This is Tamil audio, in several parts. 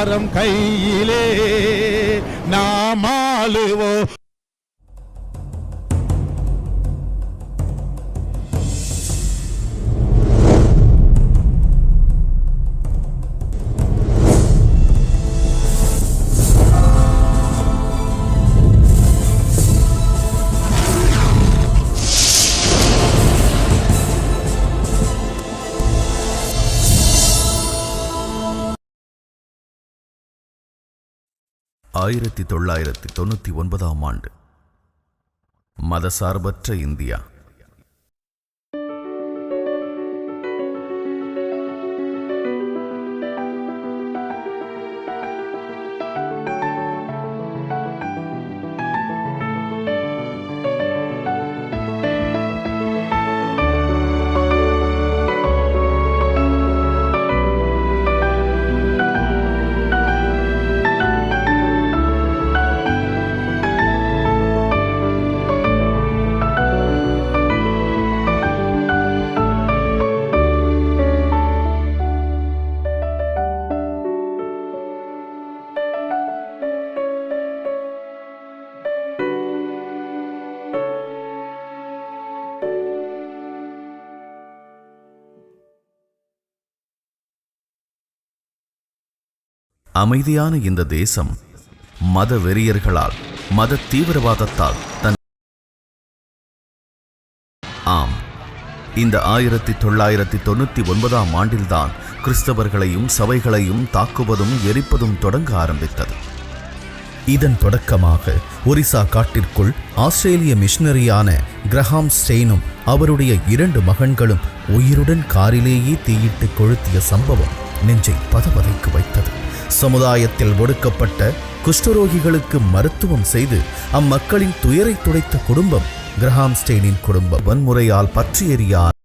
அதிகாரம் கையிலே நாம் ஆளுவோம். ஆயிரத்தி தொள்ளாயிரத்தி தொண்ணூற்றி ஒன்பதாம் ஆண்டு. மதசார்பற்ற இந்தியா. அமைதியான இந்த தேசம் மத வெறியர்களால் மத தீவிரவாதத்தால் தன் ஆம். இந்த ஆயிரத்தி தொள்ளாயிரத்தி தொண்ணூற்றி ஒன்பதாம் ஆண்டில்தான் கிறிஸ்தவர்களையும் சபைகளையும் தாக்குவதும் எரிப்பதும் தொடங்க ஆரம்பித்தது. இதன் தொடக்கமாக ஒரிசா காட்டிற்குள் ஆஸ்திரேலிய மிஷனரியான கிரஹாம் ஸ்டெயினும் அவருடைய இரண்டு மகன்களும் உயிருடன் காரிலேயே தீயிட்டு கொளுத்திய சம்பவம் நெஞ்சை பதபதைக்கு வைத்தது. சமுதாயத்தில் ஒடுக்கப்பட்ட குஷ்டரோகிகளுக்கு மருத்துவம் செய்து அம்மக்களின் துயரை துடைத்த குடும்பம் கிரஹாம் ஸ்டெயினின் குடும்பம் வன்முறையால் பற்றி எறியார்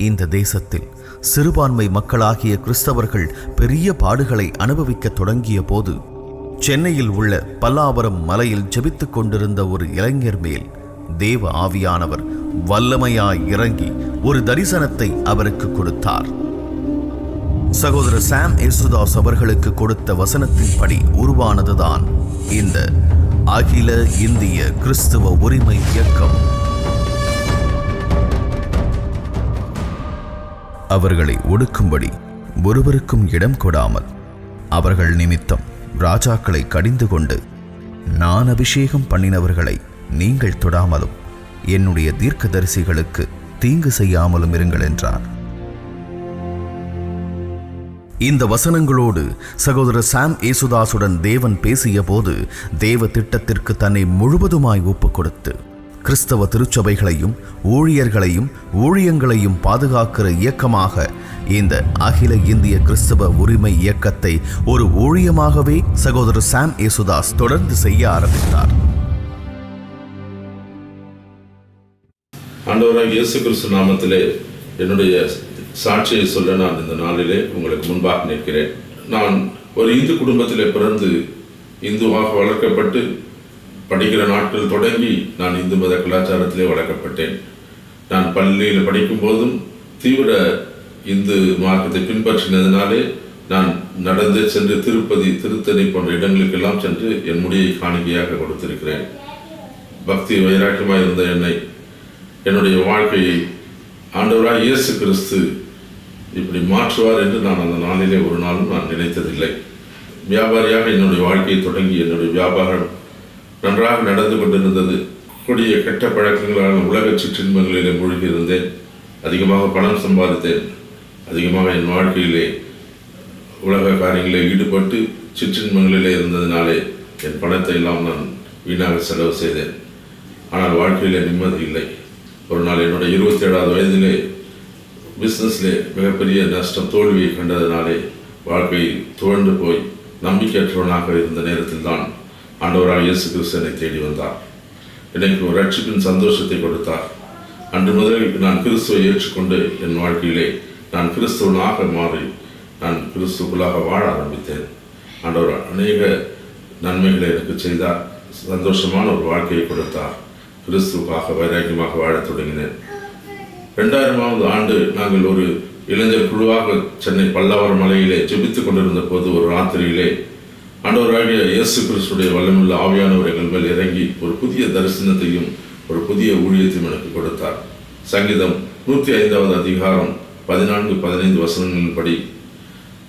இந்த தேசத்தில் சிறுபான்மை மக்களாகிய கிறிஸ்தவர்கள் பெரிய பாடுகளை அனுபவிக்கத் தொடங்கிய போது சென்னையில் உள்ள பல்லாவரம் மலையில் ஜெபித்துக் கொண்டிருந்த ஒரு இளைஞர் மேல் தேவ ஆவியானவர் வல்லமையாய் இறங்கி ஒரு தரிசனத்தை அவருக்கு கொடுத்தார். சகோதரர் சாம் யேசுதாஸ் அவர்களுக்கு கொடுத்த வசனத்தின்படி உருவானதுதான் இந்த அகில இந்திய கிறிஸ்துவ உரிமை இயக்கம். அவர்களை ஒடுக்கும்படி ஒருவருக்கும் இடம் கொடாமல் அவர்கள் நிமித்தம் ராஜாக்களை கடிந்து கொண்டு நான் அபிஷேகம் பண்ணினவர்களை நீங்கள் தொடாமலும் என்னுடைய தீர்க்கதரிசிகளுக்கு தீங்கு செய்யாமலும் இருங்கள் என்றார். இந்த வசனங்களோடு சகோதரர் சாம் ஏசுதாசுடன் தேவன் பேசிய போது தேவ திட்டத்திற்கு தன்னை முழுவதுமாய் ஒப்புக் கொடுத்து கிறிஸ்தவ திருச்சபைகளையும் ஊழியர்களையும் ஊழியங்களையும் பாதுகாக்கிற இயக்கமாக இந்த அகில இந்திய கிறிஸ்தவ உரிமை இயக்கத்தை ஒரு ஊழியமாகவே சகோதரர் சாம் ஏசுதாஸ் தொடர்ந்து செய்ய ஆரம்பித்தார். ஆண்டவராக இயேசு கிறிஸ்து நாமத்திலே என்னுடைய சாட்சியை சொல்ல நான் இந்த நாளிலே உங்களுக்கு முன்பாக நிற்கிறேன். நான் ஒரு இந்து குடும்பத்திலே பிறந்து இந்துவாக வளர்க்கப்பட்டு படிக்கிற நாட்கள் தொடங்கி நான் இந்து மத கலாச்சாரத்திலே வளர்க்கப்பட்டேன். நான் பள்ளியில் படிக்கும் போதும் தீவிர இந்து மார்க்கத்தை பின்பற்றினதினாலே நான் நடந்து சென்று திருப்பதி திருத்தணி போன்ற இடங்களுக்கெல்லாம் சென்று என் முடியை காணிக்கையாக கொடுத்திருக்கிறேன். பக்தி வைராக்கியமாக இருந்த என்னை என்னுடைய வாழ்க்கையை ஆண்டவராக இயேசு கிறிஸ்து இப்படி மாற்றுவார் என்று நான் அந்த நாளிலே ஒரு நாளும் நான் நினைத்ததில்லை. வியாபாரியாக என்னுடைய வாழ்க்கையை தொடங்கி என்னுடைய வியாபாரம் நன்றாக நடந்து கொண்டிருந்தது. கொடிய கெட்ட பழக்கங்களான உலக சிற்றின்பங்களிலே மூழ்கியிருந்தேன் அதிகமாக பணம் சம்பாதித்தேன். அதிகமாக என் வாழ்க்கையிலே உலக காரியங்களில் ஈடுபட்டு சிற்றின்பங்களிலே இருந்ததினாலே என் பணத்தை எல்லாம் நான் வீணாக செலவு செய்தேன். ஆனால் வாழ்க்கையிலே நிம்மதி இல்லை. ஒரு நாள் என்னுடைய இருபத்தி ஏழாவது வயதிலே பிஸ்னஸ்லே மிகப்பெரிய நஷ்டம் தோல்வியை கண்டதினாலே வாழ்க்கையில் துவண்டு போய் நம்பிக்கையற்றவனாக இருந்த நேரத்தில் தான் ஆண்டவராக இயேசு கிறிஸ்து என்னை தேடி வந்தார். எனக்கு ஒரு ரட்சிப்பின் சந்தோஷத்தை கொடுத்தார். அன்று முதல் நான் கிறிஸ்துவை ஏற்றுக்கொண்டு என் வாழ்க்கையிலே நான் கிறிஸ்துவனாக மாறி நான் கிறிஸ்துக்குள்ளாக வாழ ஆரம்பித்தேன். ஆண்டவர் அநேக நன்மைகளை எனக்கு செய்தார். சந்தோஷமான ஒரு வாழ்க்கையை கொடுத்தார். கிறிஸ்துவுக்காக வைராக்கியமாக வாழத் தொடங்கினேன். ரெண்டாயிரமாவது ஆண்டு நாங்கள் ஒரு இளைஞர் குழுவாக சென்னை பல்லாவரம் மலையிலே ஜெபித்துக் கொண்டிருந்த போது ஒரு ராத்திரியிலே ஆண்டவராகிய இயேசு கிறிஸ்துடைய வல்லமுள்ள ஆவியானவர் எங்கள் மேல் இறங்கி ஒரு புதிய தரிசனத்தையும் ஒரு புதிய ஊழியத்தையும் எனக்கு கொடுத்தார். சங்கீதம் நூற்றி ஐந்தாவது அதிகாரம் பதினான்கு பதினைந்து வசனங்களின்படி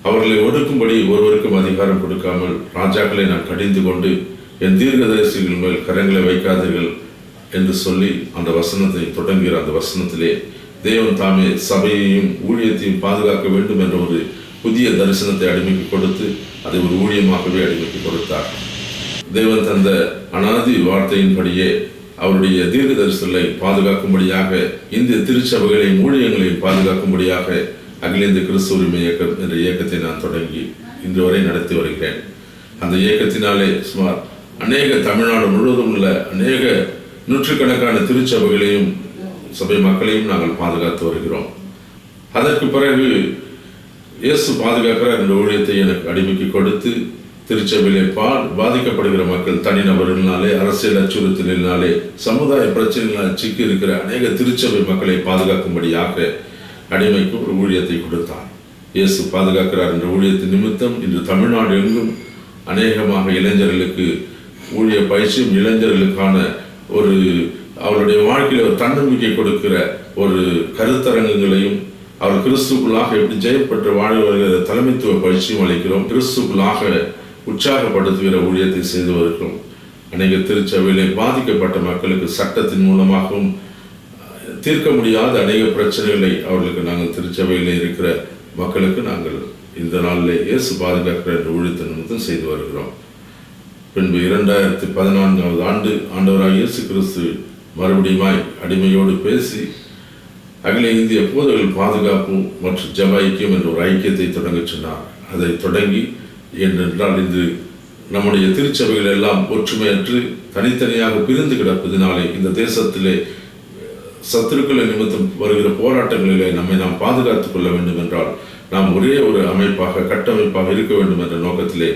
அவர்களை ஒடுக்கும்படி ஒருவருக்கும் அதிகாரம் கொடுக்காமல் ராஜாக்களை நான் கடிந்து கொண்டு என் தீர்க்கதரிசிகள் மேல் கரங்களை வைக்காதீர்கள் என்று சொல்லி அந்த வசனத்தை தொடங்குகிற அந்த வசனத்திலே தேவன் தாமே சபையையும் ஊழியத்தையும் பாதுகாக்க வேண்டும் என்ற ஒரு புதிய தரிசனத்தை அடிமைக்கு கொடுத்து அதை ஒரு ஊழியமாகவே அடிமைக்கு கொடுத்தார். தேவன் தந்த அனாதி வார்த்தையின்படியே அவருடைய தீர்க்க தரிசனங்களை பாதுகாக்கும்படியாக இந்திய திருச்சபைகளையும் ஊழியங்களையும் பாதுகாக்கும்படியாக அகில இந்திய கிறிஸ்து உரிமை இயக்கம் என்ற இயக்கத்தை நான் தொடங்கி இன்று வரை நடத்தி வருகிறேன். அந்த இயக்கத்தினாலே சுமார் அநேக தமிழ்நாடு முழுவதும் உள்ள அநேக நூற்றுக்கணக்கான திருச்சபைகளையும் சபை மக்களையும் நாங்கள் பாதுகாத்து வருகிறோம். அதற்கு பிறகு இயேசு பாதுகாக்கிற அந்த ஊழியத்தை எனக்கு அடிமைக்கு கொடுத்து திருச்சபையிலே பால் பாதிக்கப்படுகிற மக்கள் தனிநபர்களினாலே அரசியல் அச்சுறுத்தலினாலே சமுதாய பிரச்சனைகளால் சிக்கி இருக்கிற அநேக திருச்சபை மக்களை பாதுகாக்கும்படியாக அடிமைக்கு ஒரு ஊழியத்தை கொடுத்தார். இயேசு பாதுகாக்கிறார் என்ற ஊழியத்தின் நிமித்தம் இன்று தமிழ்நாடு எங்கும் அநேகமாக இளைஞர்களுக்கு ஊழிய பயிற்சியும் இளைஞர்களுக்கான ஒரு அவருடைய வாழ்க்கையில் ஒரு தன்னம்பிக்கை கொடுக்கிற ஒரு கருத்தரங்குகளையும் அவர் கிறிஸ்துக்குள்ளாக எப்படி ஜெயப்பட்டு வாழ வருகிற தலைமைத்துவ பயிற்சியும் அளிக்கிறோம். கிறிஸ்துக்குள்ளாக உற்சாகப்படுத்துகிற ஊழியத்தை செய்து வருகிறோம். அநேக திருச்சபையிலே பாதிக்கப்பட்ட மக்களுக்கு சட்டத்தின் மூலமாகவும் தீர்க்க முடியாத அநேக பிரச்சனைகளை அவர்களுக்கு நாங்கள் திருச்சபையில் இருக்கிற மக்களுக்கு நாங்கள் இந்த நாளில் இயேசு பாதுகாக்கிற என்ற ஊழியத்தின் நிமித்தம் செய்து வருகிறோம். பின்பு இரண்டாயிரத்தி பதினான்காவது ஆண்டு ஆண்டவராக இயேசு கிறிஸ்து மறுபடியுமாய் அடிமையோடு பேசி அகில இந்திய போதகர்கள் பாதுகாப்பு மற்றும் ஜப ஐக்கியம் என்ற ஒரு ஐக்கியத்தை தொடங்க சொன்னார். அதை தொடங்கி ஏனென்றால் இது நம்முடைய திருச்சபைகள் எல்லாம் ஒற்றுமையற்று தனித்தனியாக பிரிந்து கிடப்பதினாலே இந்த தேசத்திலே சத்துருக்களை நிமித்தம் வருகிற போராட்டங்களிலே நம்மை நாம் பாதுகாத்துக் கொள்ள வேண்டும் என்றால் நாம் ஒரே ஒரு அமைப்பாக கட்டமைப்பாக இருக்க வேண்டும் என்ற நோக்கத்திலே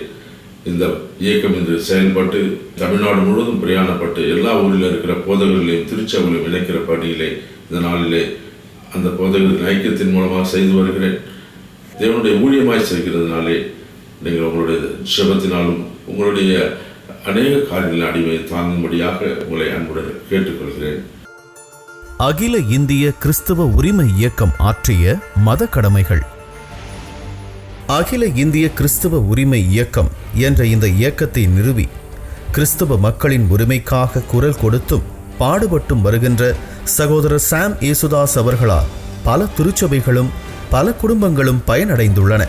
இந்த இயக்கம் இன்று செயல்பட்டு தமிழ்நாடு முழுவதும் பிரயாணப்பட்டு எல்லா ஊரில் இருக்கிற போதகர்களையும் திருச்சபையிலும் இணைக்கிற பணியிலே இந்த நாளிலே அந்த போதகர்களின் ஐக்கியத்தின் மூலமாக செய்து வருகிறேன். தேவனுடைய ஊழியமாய் செய்கிறதுனாலே நீங்கள் உங்களுடைய சிரமத்தினாலும் உங்களுடைய அநேக காரியங்களின் அடிமையை தாங்கும்படியாக உங்களை அன்புடன் கேட்டுக்கொள்கிறேன். அகில இந்திய கிறிஸ்தவ உரிமை இயக்கம் ஆற்றிய மத கடமைகள். அகில இந்திய கிறிஸ்தவ உரிமை இயக்கம் என்ற இந்த இயக்கத்தை நிறுவி கிறிஸ்தவ மக்களின் உரிமைக்காக குரல் கொடுத்தும் பாடுபட்டும் வருகின்ற சகோதரர் சாம் ஏசுதாஸ் அவர்களால் பல திருச்சபைகளும் பல குடும்பங்களும் பயனடைந்துள்ளன.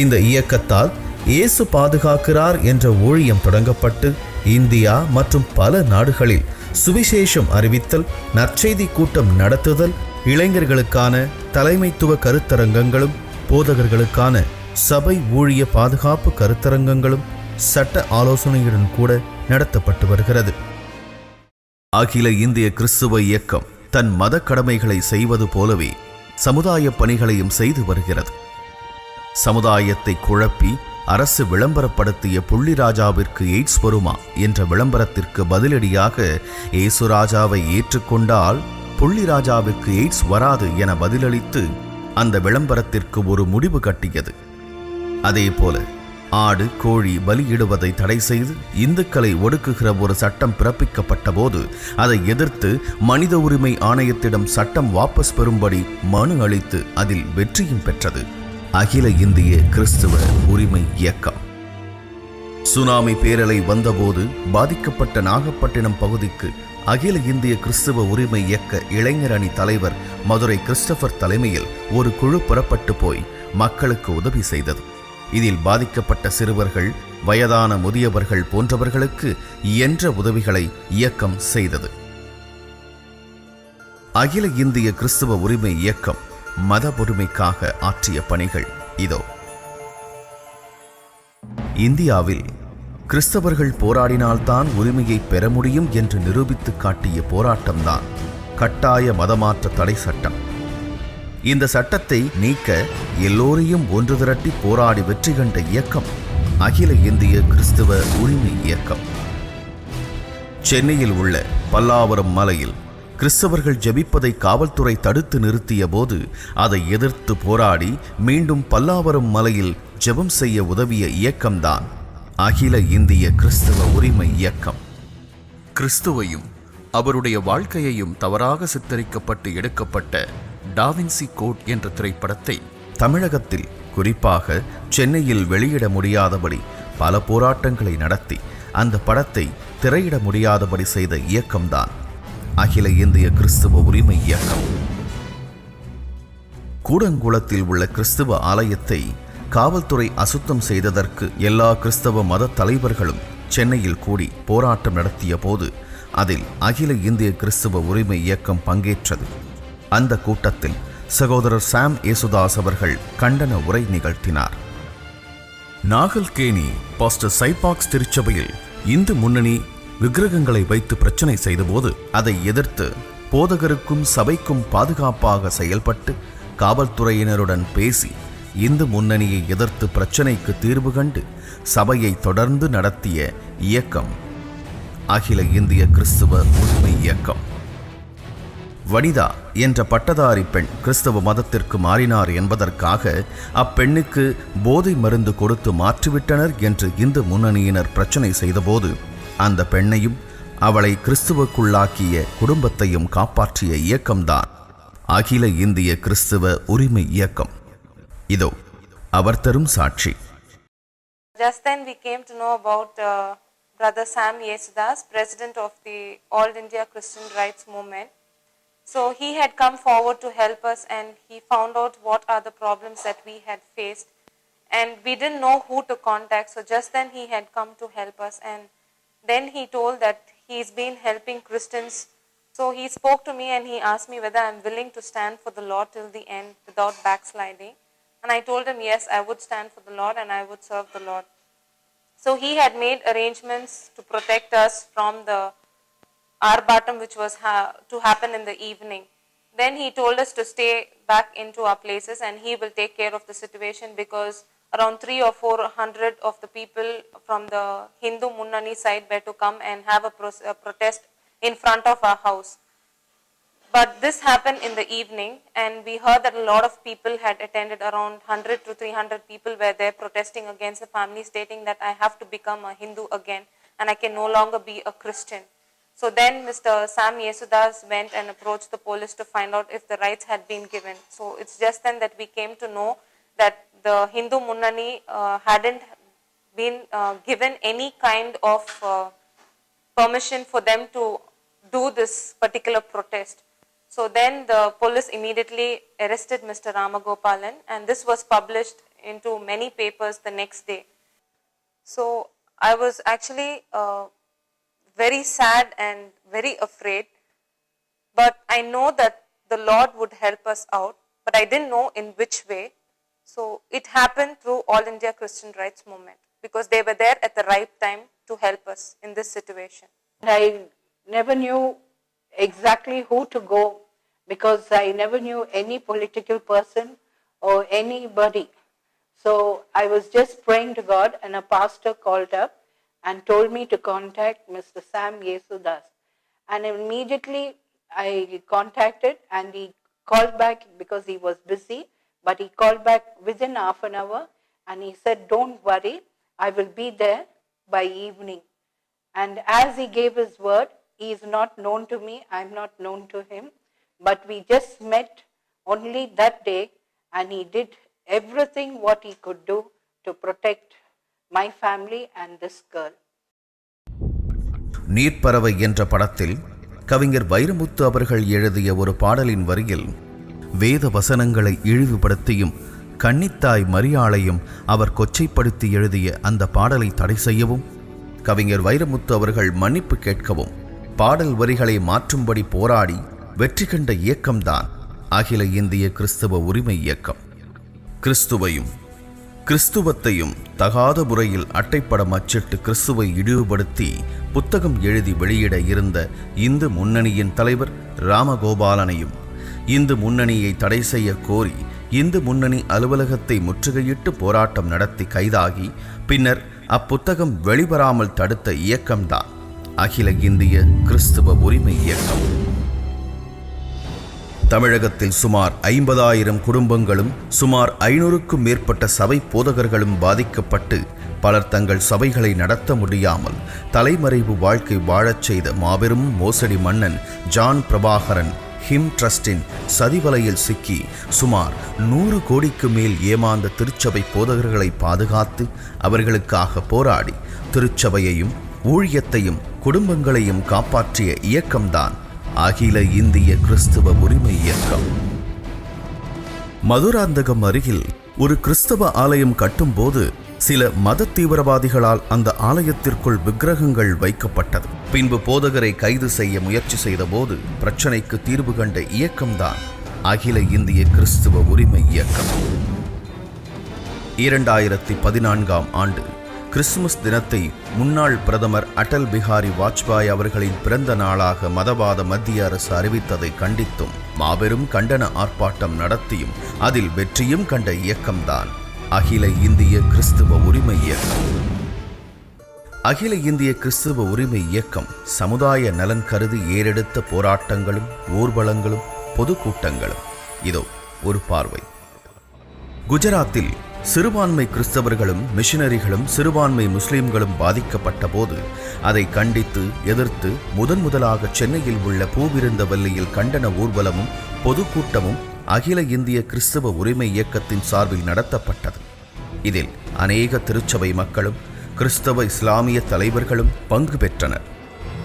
இந்த இயக்கத்தால் இயேசு பாதுகாக்கிறார் என்ற ஊழியம் தொடங்கப்பட்டு இந்தியா மற்றும் பல நாடுகளில் சுவிசேஷம் அறிவித்தல் நற்செய்தி கூட்டம் நடத்துதல் இளைஞர்களுக்கான தலைமைத்துவ கருத்தரங்கங்களும் போதகர்களுக்கான சபை ஊழிய பாதுகாப்பு கருத்தரங்கங்களும் சட்ட ஆலோசனையுடன் கூட நடத்தப்பட்டு வருகிறது. அகில இந்திய கிறிஸ்துவ இயக்கம் தன் மத கடமைகளை செய்வது போலவே சமுதாய பணிகளையும் செய்து வருகிறது. சமுதாயத்தை குழப்பி அரசு விளம்பரப்படுத்திய புள்ளிராஜாவிற்கு எய்ட்ஸ் வருமா என்ற விளம்பரத்திற்கு பதிலடியாக ஏசுராஜாவை ஏற்றுக்கொண்டால் புள்ளிராஜாவிற்கு எய்ட்ஸ் வராது என பதிலளித்து அந்த விளம்பரத்திற்கு ஒரு முடிவு கட்டியது. அதேபோல ஆடு கோழி பலியிடுவதை தடை செய்து இந்துக்களை ஒடுக்குகிற ஒரு சட்டம் பிறப்பிக்கப்பட்ட போது அதை எதிர்த்து மனித உரிமை ஆணையத்திடம் சட்டம் வாபஸ் பெறும்படி மனு அளித்து அதில் வெற்றியும் பெற்றது. அகில இந்திய கிறிஸ்துவ உரிமை இயக்கம். சுனாமி பேரலை வந்தபோது பாதிக்கப்பட்ட நாகப்பட்டினம் பகுதிக்கு அகில இந்திய கிறிஸ்துவ உரிமை இயக்க இளைஞர் அணி தலைவர் மதுரை கிறிஸ்டபர் தலைமையில் ஒரு குழு புறப்பட்டு போய் மக்களுக்கு உதவி செய்தது. இதில் பாதிக்கப்பட்ட சிறுவர்கள் வயதான முதியவர்கள் போன்றவர்களுக்கு இயன்ற உதவிகளை இயக்கம் செய்தது. அகில இந்திய கிறிஸ்துவ உரிமை இயக்கம் மத உரிமைக்காக ஆற்றிய பணிகள் இதோ. இந்தியாவில் கிறிஸ்தவர்கள் போராடினால்தான் உரிமையை பெற முடியும் என்று நிரூபித்து காட்டிய போராட்டம்தான் கட்டாய மதமாற்ற தடை சட்டம். இந்த சட்டத்தை நீக்க எல்லோரையும் ஒன்று திரட்டி போராடி வெற்றி கண்ட இயக்கம் அகில இந்திய கிறிஸ்தவ உரிமை இயக்கம். சென்னையில் உள்ள பல்லாவரம் மலையில் கிறிஸ்தவர்கள் ஜெபிப்பதை காவல்துறை தடுத்து நிறுத்திய போது அதை எதிர்த்து போராடி மீண்டும் பல்லாவரம் மலையில் ஜெபம் செய்ய உதவிய இயக்கம்தான் அகில இந்திய கிறிஸ்தவ உரிமை இயக்கம். கிறிஸ்துவையும் அவருடைய வாழ்க்கையையும் தவறாக சித்தரிக்கப்பட்டு எடுக்கப்பட்ட டாவின்சி கோட் என்ற திரைப்படத்தை தமிழகத்தில் குறிப்பாக சென்னையில் வெளியிட முடியாதபடி பல போராட்டங்களை நடத்தி அந்த படத்தை திரையிட முடியாதபடி செய்த இயக்கம்தான் அகில இந்திய கிறிஸ்துவ உரிமை இயக்கம். கூடங்குளத்தில் உள்ள கிறிஸ்துவ ஆலயத்தை காவல்துறை அசுத்தம் செய்ததற்கு எல்லா கிறிஸ்தவ மத தலைவர்களும் சென்னையில் கூடி போராட்டம் நடத்திய போது அதில் அகில இந்திய கிறிஸ்துவ உரிமை இயக்கம் பங்கேற்றது. அந்த கூட்டத்தில் சகோதரர் சாம் ஏசுதாஸ் அவர்கள் கண்டன உரை நிகழ்த்தினார். நாகல்கேணி பாஸ்டர் சைபாக்ஸ் திருச்சபையில் இந்து முன்னணி விக்கிரகங்களை வைத்து பிரச்சனை செய்தபோது அதை எதிர்த்து போதகருக்கும் சபைக்கும் பாதுகாப்பாக செயல்பட்டு காவல்துறையினருடன் பேசி இந்து முன்னணியை எதிர்த்து பிரச்சனைக்கு தீர்வு கண்டு சபையை தொடர்ந்து நடத்திய இயக்கம் அகில இந்திய கிறிஸ்துவ உண்மை இயக்கம். வனிதா என்ற பட்டதாரி பெண் கிறிஸ்தவ மதத்திற்கு மாறினார் என்பதற்காக அப்பெண்ணுக்கு போதை மருந்து கொடுத்து மாற்றிவிட்டனர் என்று இந்து முன்னணியினர் பிரச்சனை செய்தபோது அந்த பெண்ணையும் அவளை கிறிஸ்துவுக்குள்ளாக்கிய குடும்பத்தையும் காப்பாற்றிய இயக்கம்தான் அகில இந்திய கிறிஸ்துவ உரிமை இயக்கம் இதோ அவர் தரும் சாட்சி Just then we came to know about uh, Brother Sam Yesudas, president of the All India Christian Rights Movement. So he had come forward to help us and he found out what are the problems that we had faced. And we didn't know who to contact. So just then he had come to help us. And then he told that he's been helping Christians. So he spoke to me and he asked me whether I'm willing to stand for the Lord till the end without backsliding. And I told him, yes, I would stand for the Lord and I would serve the Lord. So he had made arrangements to protect us from the Arbatam, which was ha- to happen in the evening. Then he told us to stay back into our places and he will take care of the situation because around three or four hundred of the people from the Hindu Munnani side were to come and have a, pro- a protest in front of our house. But this happened in the evening, and we heard that a lot of people had attended. Around 100 to 300 people were there protesting against the family, stating that I have to become a Hindu again and I can no longer be a Christian. So then Mr. Sam Yesudas went and approached the police to find out if the rights had been given. So it's just then that we came to know that the Hindu Munnani uh, hadn't been uh, given any kind of uh, permission for them to do this particular protest. So then the police immediately arrested Mr. Ramagopalan and this was published into many papers the next day. So I was actually uh, very sad and very afraid, but I know that the Lord would help us out, but I didn't know in which way. So it happened through All India Christian Rights Movement because they were there at the right time to help us in this situation. I never knew exactly who to go because I never knew any political person or anybody. So I was just praying to God, and a pastor called up and told me to contact Mr. Sam Yesudas. And immediately I contacted, and he called back because he was busy, but he called back within half an hour and he said, Don't worry, I will be there by evening. And as he gave his word, he is not known to me, I am not known to him. But we just met only that day, and he did everything what he could do to protect my family and this girl Neerparavai என்ற படத்தில் கவிஞர் வைரமுத்து அவர்கள் எழுதிய ஒரு பாடலின் வரியில் வேத வசனங்களை இழிவுபடுத்தியும் கன்னித்தாய் மரியாளையும் அவர் கொச்சைப்படுத்தி எழுதிய அந்த பாடலை தடை செய்யவும் கவிஞர் வைரமுத்து அவர்கள் மன்னிப்பு கேட்கவும் பாடல் வரிகளை மாற்றும்படி போராடி வெற்றி கண்ட இயக்கம்தான் அகில இந்திய கிறிஸ்தவ உரிமை இயக்கம். கிறிஸ்துவையும் கிறிஸ்துவத்தையும் தகாத முறையில் அட்டைப்படம் அச்சிட்டு கிறிஸ்துவை இழிவுபடுத்தி புத்தகம் எழுதி வெளியிட இருந்த இந்து முன்னணியின் தலைவர் ராமகோபாலனையும் இந்து முன்னணியை தடை செய்ய கோரி இந்து முன்னணி அலுவலகத்தை முற்றுகையிட்டு போராட்டம் நடத்தி கைதாகி பின்னர் அப்புத்தகம் வெளிவராமல் தடுத்த இயக்கம்தான் அகில இந்திய கிறிஸ்துவ உரிமை இயக்கம். தமிழகத்தில் சுமார் ஐம்பதாயிரம் குடும்பங்களும் சுமார் ஐநூறுக்கும் மேற்பட்ட சபை போதகர்களும் பாதிக்கப்பட்டு பலர் தங்கள் சபைகளை நடத்த முடியாமல் தலைமறைவு வாழ்க்கை வாழச் செய்த மாபெரும் மோசடி மன்னன் ஜான் பிரபாகரன் ஹிம் ட்ரஸ்டின் சதிவலையில் சிக்கி சுமார் நூறு கோடிக்கு மேல் ஏமாந்த திருச்சபை போதகர்களை பாதுகாத்து அவர்களுக்காக போராடி திருச்சபையையும் ஊழியத்தையும் குடும்பங்களையும் காப்பாற்றிய இயக்கம்தான் அகில இந்திய கிறிஸ்தவ உரிமை இயக்கம். மதுராந்தகம் அருகில் ஒரு கிறிஸ்தவ ஆலயம் கட்டும்போது சில மத தீவிரவாதிகளால் அந்த ஆலயத்திற்குள் விக்கிரகங்கள் வைக்கப்பட்டது. பின்பு போதகரை கைது செய்ய முயற்சி செய்தபோது பிரச்சனைக்கு தீர்வு கண்ட இயக்கம்தான் அகில இந்திய கிறிஸ்துவ உரிமை இயக்கம். இரண்டாயிரத்தி பதினான்காம் ஆண்டு கிறிஸ்துமஸ் தினத்தை முன்னாள் பிரதமர் அடல் பிஹாரி வாஜ்பாய் அவர்களின் பிறந்த நாளாக மதவாத மத்திய அரசு அறிவித்ததை கண்டித்தும் மாபெரும் கண்டன ஆர்ப்பாட்டம் நடத்தியும் அதில் வெற்றியும் கண்ட இயக்கம்தான். அகில இந்திய கிறிஸ்துவ உரிமை இயக்கம். அகில இந்திய கிறிஸ்துவ உரிமை இயக்கம் சமுதாய நலன் கருதி ஏறெடுத்த போராட்டங்களும் ஊர்வலங்களும் பொதுக்கூட்டங்களும். இதோ ஒரு பார்வை. குஜராத்தில் சிறுபான்மை கிறிஸ்தவர்களும் மிஷினரிகளும் சிறுபான்மை முஸ்லிம்களும் பாதிக்கப்பட்ட போது அதை கண்டித்து எதிர்த்து முதன் முதலாக சென்னையில் உள்ள பூவிருந்தவல்லியில் கண்டன ஊர்வலமும் பொதுக்கூட்டமும் அகில இந்திய கிறிஸ்தவ உரிமை இயக்கத்தின் சார்பில் நடத்தப்பட்டது. இதில் அநேக திருச்சபை மக்களும் கிறிஸ்தவ இஸ்லாமிய தலைவர்களும் பங்கு பெற்றனர்.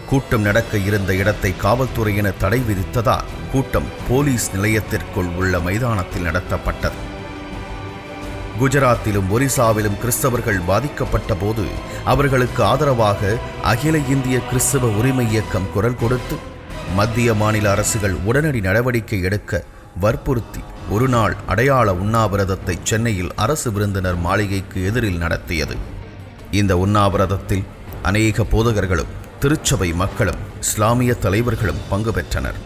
கூட்டம் நடக்க இருந்த இடத்தை காவல்துறையினர் தடை விதித்ததால் கூட்டம் போலீஸ் நிலையத்திற்குள் உள்ள மைதானத்தில் நடத்தப்பட்டது. குஜராத்திலும் ஒரிசாவிலும் கிறிஸ்தவர்கள் பாதிக்கப்பட்ட போது அவர்களுக்கு ஆதரவாக அகில இந்திய கிறிஸ்தவ உரிமை இயக்கம் குரல் கொடுத்து மத்திய மாநில அரசுகள் உடனடி நடவடிக்கை எடுக்க வற்புறுத்தி ஒரு நாள் அடையாள உண்ணாவிரதத்தை சென்னையில் அரசு விருந்தினர் மாளிகைக்கு எதிரில் நடத்தியது. இந்த உண்ணாவிரதத்தில் அநேக போதகர்களும் திருச்சபை மக்களும் இஸ்லாமிய தலைவர்களும் பங்கு பெற்றனர்.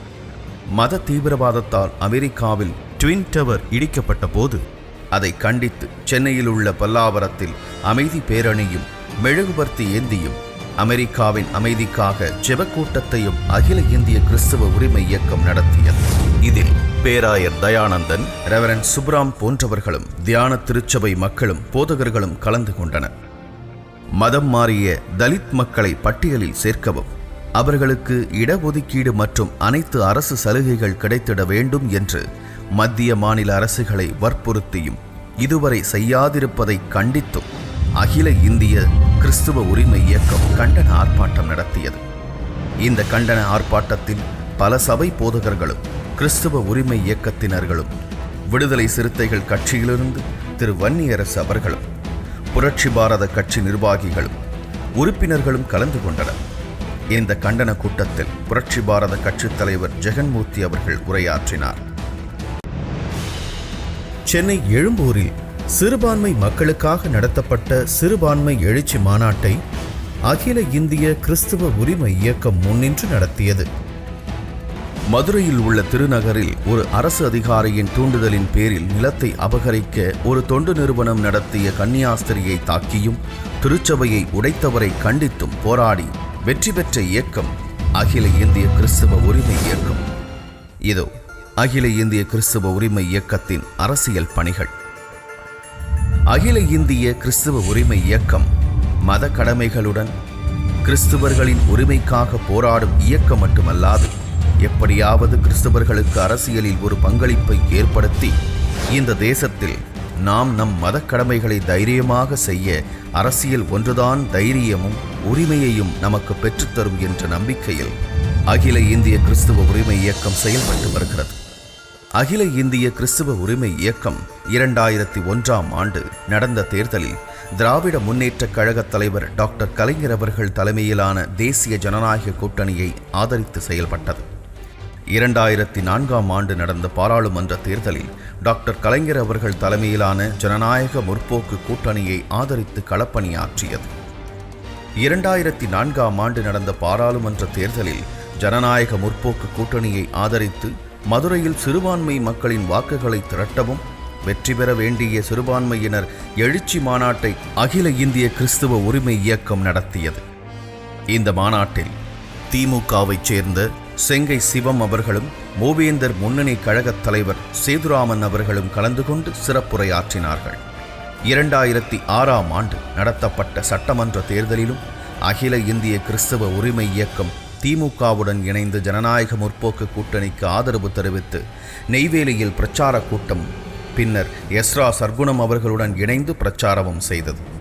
மத தீவிரவாதத்தால் அமெரிக்காவில் ட்வின் டவர் இடிக்கப்பட்ட போது அதை கண்டித்து சென்னையில் உள்ள பல்லாவரத்தில் அமைதி பேரணியும் மெழுகுபர்த்தி ஏந்தியும் அமெரிக்காவின் அமைதிக்காக ஜெபக்கூட்டத்தையும் அகில இந்திய கிறிஸ்தவ உரிமை இயக்கம் நடத்தியது. இதில் பேராயர் தயானந்தன் ரெவரன் சுப்ராம் போன்றவர்களும் தியான திருச்சபை மக்களும் போதகர்களும் கலந்து கொண்டனர். மதம் மாறிய தலித் மக்களை பட்டியலில் சேர்க்கவும் அவர்களுக்கு இடஒதுக்கீடு மற்றும் அனைத்து அரசு சலுகைகள் கிடைத்திட வேண்டும் என்று மத்திய மாநில அரசுகளை வற்புறுத்தியும் இதுவரை செய்யாதிருப்பதை கண்டித்தும் அகில இந்திய கிறிஸ்துவ உரிமை இயக்கம் கண்டன ஆர்ப்பாட்டம் நடத்தியது. இந்த கண்டன ஆர்ப்பாட்டத்தில் பல சபை போதகர்களும் கிறிஸ்துவ உரிமை இயக்கத்தினர்களும் விடுதலை சிறுத்தைகள் கட்சியிலிருந்து திரு வன்னியரசு அவர்களும் புரட்சி பாரத கட்சி நிர்வாகிகளும் உறுப்பினர்களும் கலந்து கொண்டனர். இந்த கண்டன கூட்டத்தில் புரட்சி பாரத கட்சித் தலைவர் ஜெகன்மூர்த்தி அவர்கள் உரையாற்றினார். சென்னை எழும்பூரில் சிறுபான்மை மக்களுக்காக நடத்தப்பட்ட சிறுபான்மை எழுச்சி மாநாட்டை அகில இந்திய கிறிஸ்துவ உரிமை இயக்கம் முன்னின்று நடத்தியது. மதுரையில் உள்ள திருநகரில் ஒரு அரசு அதிகாரியின் தூண்டுதலின் பேரில் நிலத்தை அபகரிக்க ஒரு தொண்டு நிறுவனம் நடத்திய கன்னியாஸ்திரியை தாக்கியும் திருச்சபையை உடைத்தவரை கண்டித்தும் போராடி வெற்றி பெற்ற இயக்கம் அகில இந்திய கிறிஸ்தவ உரிமை இயக்கம். இதோ அகில இந்திய கிறிஸ்தவ உரிமை இயக்கத்தின் அரசியல் பணிகள். அகில இந்திய கிறிஸ்தவ உரிமை இயக்கம் மத கடமைகளுடன் கிறிஸ்துவர்களின் உரிமைக்காக போராடும் இயக்கம் மட்டுமல்லாது எப்படியாவது கிறிஸ்தவர்களுக்கு அரசியலில் ஒரு பங்களிப்பை ஏற்படுத்தி இந்த தேசத்தில் நாம் நம் மத கடமைகளை தைரியமாக செய்ய அரசியல் ஒன்றுதான் தைரியமும் உரிமையையும் நமக்கு பெற்றுத்தரும் என்ற நம்பிக்கையில் அகில இந்திய கிறிஸ்துவ உரிமை இயக்கம் செயல்பட்டு வருகிறது. அகில இந்திய கிறிஸ்துவ உரிமை இயக்கம் இரண்டாயிரத்தி ஒன்றாம் ஆண்டு நடந்த தேர்தலில் திராவிட முன்னேற்றக் கழக தலைவர் டாக்டர் கலைஞர் அவர்கள் தலைமையிலான தேசிய ஜனநாயக கூட்டணியை ஆதரித்து செயல்பட்டது. இரண்டாயிரத்தி நான்காம் ஆண்டு நடந்த பாராளுமன்ற தேர்தலில் டாக்டர் கலைஞர் அவர்கள் தலைமையிலான ஜனநாயக முற்போக்கு கூட்டணியை ஆதரித்து களப்பணியாற்றியது. இரண்டாயிரத்தி நான்காம் ஆண்டு நடந்த பாராளுமன்ற தேர்தலில் ஜனநாயக முற்போக்கு கூட்டணியை ஆதரித்து மதுரையில் சிறுபான்மை மக்களின் வாக்குகளை திரட்டவும் வெற்றி பெற வேண்டிய சிறுபான்மையினர் எழுச்சி மாநாட்டை அகில இந்திய கிறிஸ்துவ உரிமை இயக்கம் நடத்தியது. இந்த மாநாட்டில் திமுகவைச் சேர்ந்த செங்கை சிவம் அவர்களும் மூவேந்தர் முன்னணி கழகத் தலைவர் சேதுராமன் அவர்களும் கலந்து கொண்டு சிறப்புரையாற்றினார்கள். இரண்டாயிரத்தி ஆறாம் ஆண்டு நடத்தப்பட்ட சட்டமன்ற தேர்தலிலும் அகில இந்திய கிறிஸ்தவ உரிமை இயக்கம் திமுகவுடன் இணைந்து ஜனநாயக முற்போக்கு கூட்டணிக்கு ஆதரவு தெரிவித்து நெய்வேலியில் பிரச்சார கூட்டம் பின்னர் எஸ்ரா சர்க்குணம் அவர்களுடன் இணைந்து பிரச்சாரமும் செய்தது.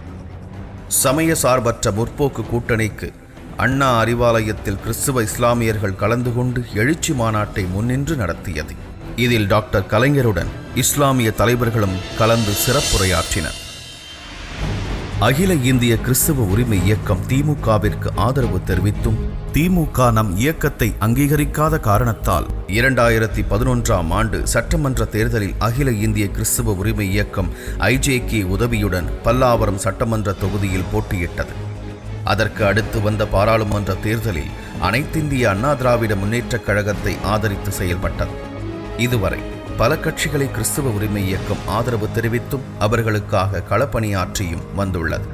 சமய சார்பற்ற முற்போக்கு கூட்டணிக்கு அண்ணா அறிவாலயத்தில் கிறிஸ்துவ இஸ்லாமியர்கள் கலந்து கொண்டு எழுச்சி மாநாட்டை முன்னின்று நடத்தியது. இதில் டாக்டர் கலைஞருடன் இஸ்லாமிய தலைவர்களும் கலந்து சிறப்புரையாற்றினர். அகில இந்திய கிறிஸ்தவ உரிமை இயக்கம் திமுகவிற்கு ஆதரவு தெரிவித்தும் திமுக நம் இயக்கத்தை அங்கீகரிக்காத காரணத்தால் இரண்டாயிரத்தி பதினொன்றாம் ஆண்டு சட்டமன்ற தேர்தலில் அகில இந்திய கிறிஸ்தவ உரிமை இயக்கம் ஐஜேகே உதவியுடன் பல்லாவரம் சட்டமன்ற தொகுதியில் போட்டியிட்டது. அதற்கு அடுத்து வந்த பாராளுமன்ற தேர்தலில் அனைத்திந்திய அண்ணா திராவிட முன்னேற்றக் கழகத்தை ஆதரித்து செயல்பட்டது. இதுவரை பல கட்சிகளை கிறிஸ்துவ உரிமை இயக்கம் ஆதரவு தெரிவித்தும் அவர்களுக்காக களப்பணியாற்றியும் வந்துள்ளது.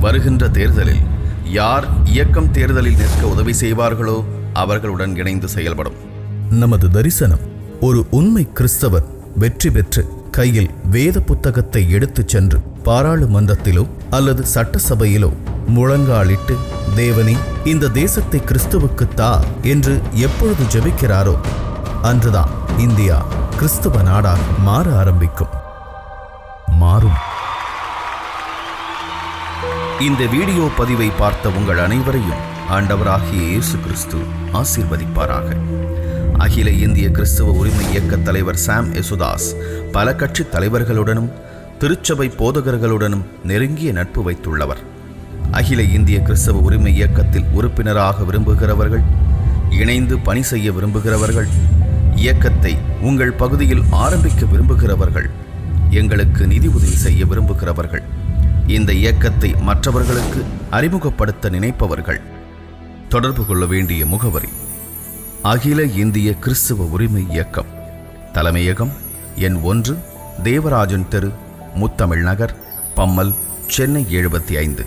வருகின்ற தேர்தலில் யார் இயக்கம் தேர்தலில் நிற்க உதவி செய்வார்களோ அவர்களுடன் இணைந்து செயல்படும். நமது தரிசனம் ஒரு உண்மை கிறிஸ்தவர் வெற்றி பெற்று கையில் வேத புத்தகத்தை எடுத்துச் சென்று பாராளுமன்றத்திலோ அல்லது சட்டசபையிலோ முழங்காலிட்டு தேவனே இந்த தேசத்தை கிறிஸ்துவுக்கு தா என்று எப்பொழுது ஜெபிக்கிறாரோ அன்றுதான் இந்தியா கிறிஸ்துவ நாடாக மாற ஆரம்பிக்கும். மாறும். இந்த வீடியோ பதிவை பார்த்த உங்கள் அனைவரையும் ஆண்டவராகிய இயேசு கிறிஸ்து ஆசீர்வதிப்பாராக. அகில இந்திய கிறிஸ்துவ உரிமை இயக்க தலைவர் சாம் யசுதாஸ் பல கட்சி தலைவர்களுடனும் திருச்சபை போதகர்களுடனும் நெருங்கிய நட்பு வைத்துள்ளவர். அகில இந்திய கிறிஸ்தவ உரிமை இயக்கத்தில் உறுப்பினராக விரும்புகிறவர்கள் இணைந்து பணி செய்ய விரும்புகிறவர்கள் இயக்கத்தை உங்கள் பகுதியில் ஆரம்பிக்க விரும்புகிறவர்கள் எங்களுக்கு நிதி உதவி செய்ய விரும்புகிறவர்கள் இந்த இயக்கத்தை மற்றவர்களுக்கு அறிமுகப்படுத்த நினைப்பவர்கள் தொடர்பு கொள்ள வேண்டிய முகவரி அகில இந்திய கிறிஸ்துவ உரிமை இயக்கம் தலைமையகம் எண் ஒன்று தேவராஜன் தெரு முத்தமிழ் நகர் பம்மல் சென்னை எழுபத்தி ஐந்து.